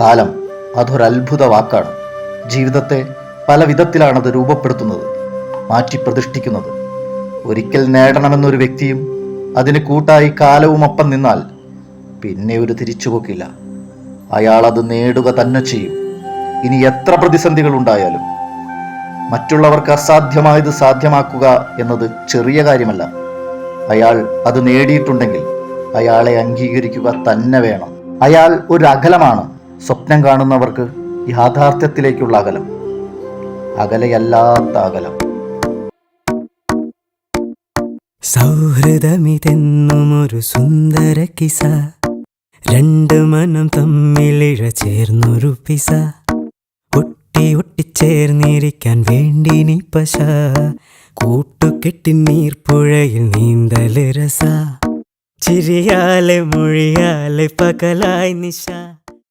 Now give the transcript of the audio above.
കാലം അതൊരത്ഭുത വാക്കാണ്. ജീവിതത്തെ പല വിധത്തിലാണത് രൂപപ്പെടുത്തുന്നത് മാറ്റി പ്രതിഷ്ഠിക്കുന്നത് ഒരിക്കൽ നേടണമെന്നൊരു വ്യക്തിയും അതിന് കൂട്ടായി കാലവും കാലവുമൊപ്പം നിന്നാൽ പിന്നെ ഒരു തിരിച്ചുപോക്കില്ല. അയാൾ അത് നേടുക തന്നെ ചെയ്യും. ഇനി എത്ര പ്രതിസന്ധികൾ ഉണ്ടായാലും. മറ്റുള്ളവർക്ക് അസാധ്യമായത് സാധ്യമാക്കുക എന്നത് ചെറിയ കാര്യമല്ല. അയാൾ അത് നേടിയിട്ടുണ്ടെങ്കിൽ അയാളെ അംഗീകരിക്കുക തന്നെ വേണം. അയാൾ ഒരു അകലമാണ്. സ്വപ്നം കാണുന്നവർക്ക് യാഥാർത്ഥ്യത്തിലേക്കുള്ള അകലം. അകലയല്ലാത്ത അകലം. സൗഹൃദമിതെന്നും ഒരു സുന്ദര കിസ. രണ്ട് മനം തമ്മിലിഴ ചേർന്നൊരു പിസ. ഒട്ടി ഒട്ടിച്ചേർന്നിരിക്കാൻ വേണ്ടി നീ പശ. കൂട്ടുകെട്ടി നീർപ്പുഴയിൽ നീന്തൽ രസ. ചിരിയാലെ മൊഴിയാലെ പകലായി നിശ.